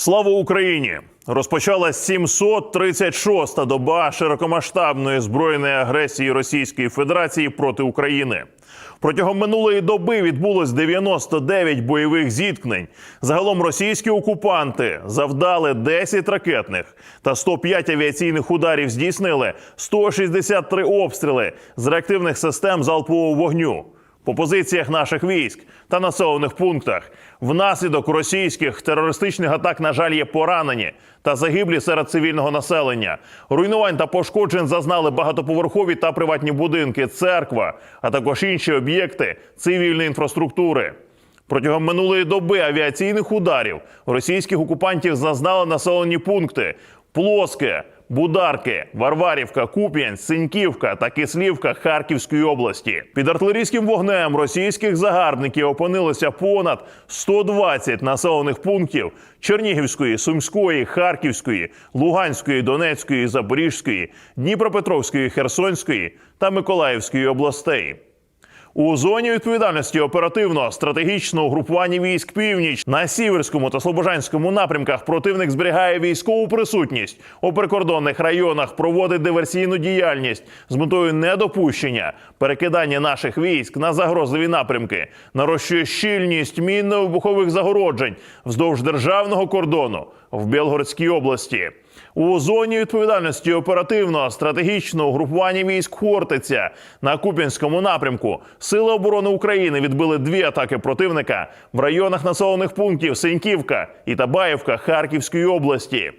Слава Україні! Розпочалась 736-та доба широкомасштабної збройної агресії Російської Федерації проти України. Протягом минулої доби відбулось 99 бойових зіткнень. Загалом російські окупанти завдали 10 ракетних та 105 авіаційних ударів здійснили 163 обстріли з реактивних систем залпового вогню по позиціях наших військ та населених пунктах. Внаслідок російських терористичних атак, на жаль, є поранені та загиблі серед цивільного населення. Руйнувань та пошкоджень зазнали багатоповерхові та приватні будинки, церква, а також інші об'єкти цивільної інфраструктури. Протягом минулої доби авіаційних ударів російських окупантів зазнали населені пункти Плоске, Бударки, Варварівка, Куп'янськ, Синьківка та Кислівка Харківської області. Під артилерійським вогнем російських загарбників опинилося понад 120 населених пунктів Чернігівської, Сумської, Харківської, Луганської, Донецької, Запорізької, Дніпропетровської, Херсонської та Миколаївської областей. У зоні відповідальності оперативного стратегічного угрупування військ північ на сіверському та слобожанському напрямках противник зберігає військову присутність у прикордонних районах, проводить диверсійну діяльність з метою недопущення перекидання наших військ на загрозливі напрямки, нарощує щільність мінно-вибухових загороджень вздовж державного кордону в Білгородській області. У зоні відповідальності оперативного стратегічного групування військ Хортиця на Куп'янському напрямку Сили оборони України відбили дві атаки противника в районах населених пунктів Сеньківка і Табаївка Харківської області.